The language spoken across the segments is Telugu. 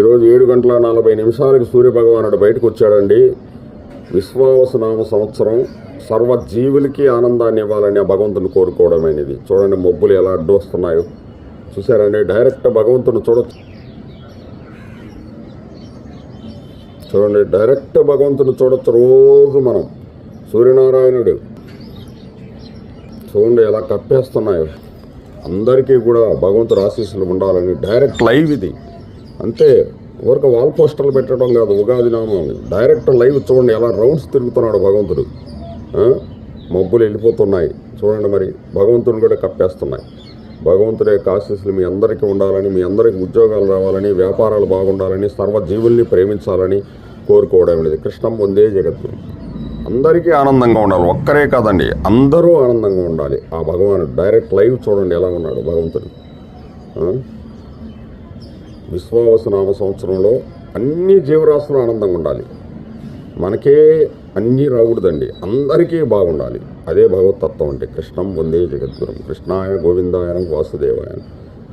ఈరోజు ఏడు గంటల నలభై నిమిషాలకి సూర్యభగవానుడు బయటకు వచ్చాడండి. విశ్వావసనామ సంవత్సరం సర్వ జీవులకి ఆనందాన్ని ఇవ్వాలని ఆ భగవంతుని కోరుకోవడమైనది చూడండి మబ్బులు ఎలా అడ్డు వస్తున్నాయో. చూసారండి డైరెక్ట్ భగవంతుని చూడొచ్చు. చూడండి డైరెక్ట్ భగవంతుని చూడొచ్చు రోజు మనం. సూర్యనారాయణుడు. చూడండి ఎలా కప్పేస్తున్నాయో. అందరికీ కూడా భగవంతుడు ఆశీస్సులు ఉండాలని డైరెక్ట్ లైవ్ ఇది. అంతే. ఊరిక వాల్ పోస్టర్లు పెట్టడం కాదు ఉగాది నామాన్ని డైరెక్ట్ లైవ్ చూడండి ఎలా రౌండ్స్ తిరుగుతున్నాడు భగవంతుడు. మబ్బులు వెళ్ళిపోతున్నాయి. చూడండి మరి భగవంతుని కూడా కప్పేస్తున్నాయి. భగవంతుడి యొక్క ఆశీస్సులు మీ అందరికీ ఉండాలని మీ అందరికీ ఉద్యోగాలు రావాలని వ్యాపారాలు బాగుండాలని సర్వజీవుల్ని ప్రేమించాలని కోరుకోవడం లేదు. కృష్ణం పొందే జగత్తు అందరికీ ఆనందంగా ఉండాలి. ఒక్కరే కాదండి అందరూ ఆనందంగా ఉండాలి. ఆ భగవానుడు డైరెక్ట్ లైవ్ చూడండి ఎలా ఉన్నాడు భగవంతుడు. విశ్వావసనామ సంవత్సరంలో అన్ని జీవరాశులు ఆనందంగా ఉండాలి. మనకే అన్నీ రాకూడదండి. అందరికీ బాగుండాలి. అదే భగవతత్వం అంటే కృష్ణం వందే జగద్గురం. కృష్ణాయ గోవిందాయ వాసుదేవాయన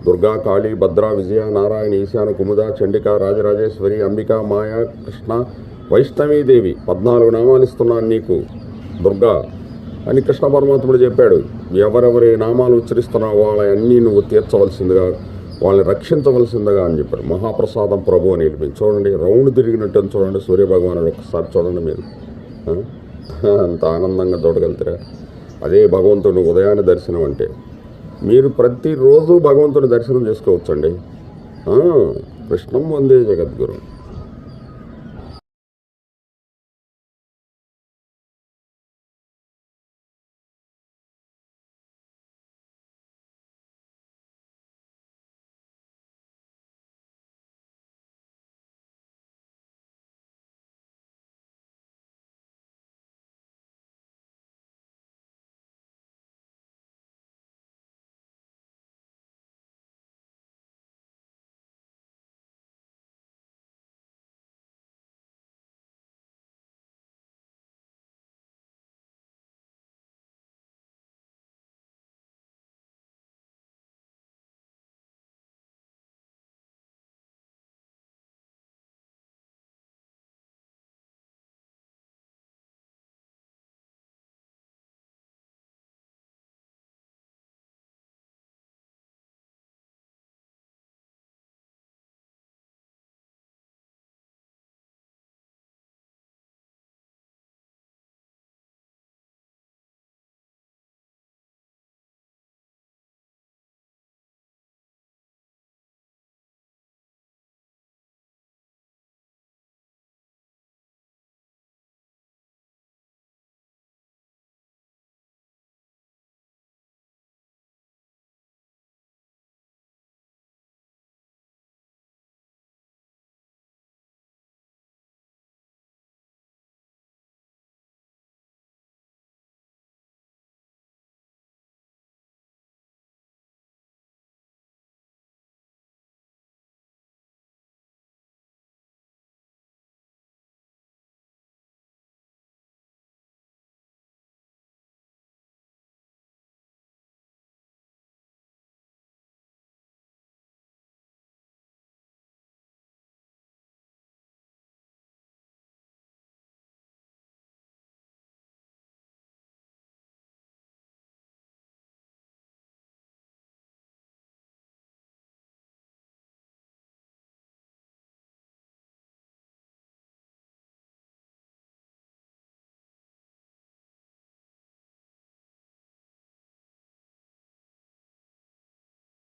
దుర్గా కాళీ భద్ర విజయ నారాయణ ఈశాన కుముద చండిక రాజరాజేశ్వరి అంబిక మాయ కృష్ణ వైష్ణవీదేవి పద్నాలుగు నామాలు ఇస్తున్నాను నీకు. దుర్గా అని కృష్ణ పరమాత్ముడు చెప్పాడు. ఎవరెవరి నామాలు ఉచ్చరిస్తున్నావో వాళ్ళ అన్నీ నువ్వు తీర్చవలసిందిగా వాళ్ళని రక్షించవలసిందిగా అని చెప్పారు. మహాప్రసాదం ప్రభు అని వెళ్ళిపోయింది చూడండి రౌండ్ తిరిగినట్టు అని చూడండి సూర్యభగవానుడు ఒకసారి చూడండి మీరు. అంత ఆనందంగా చూడగలుగుతారా? అదే భగవంతుని ఉదయాన్నే దర్శనం అంటే. మీరు ప్రతిరోజు భగవంతుని దర్శనం చేసుకోవచ్చండి. కృష్ణం వందే జగద్గురు.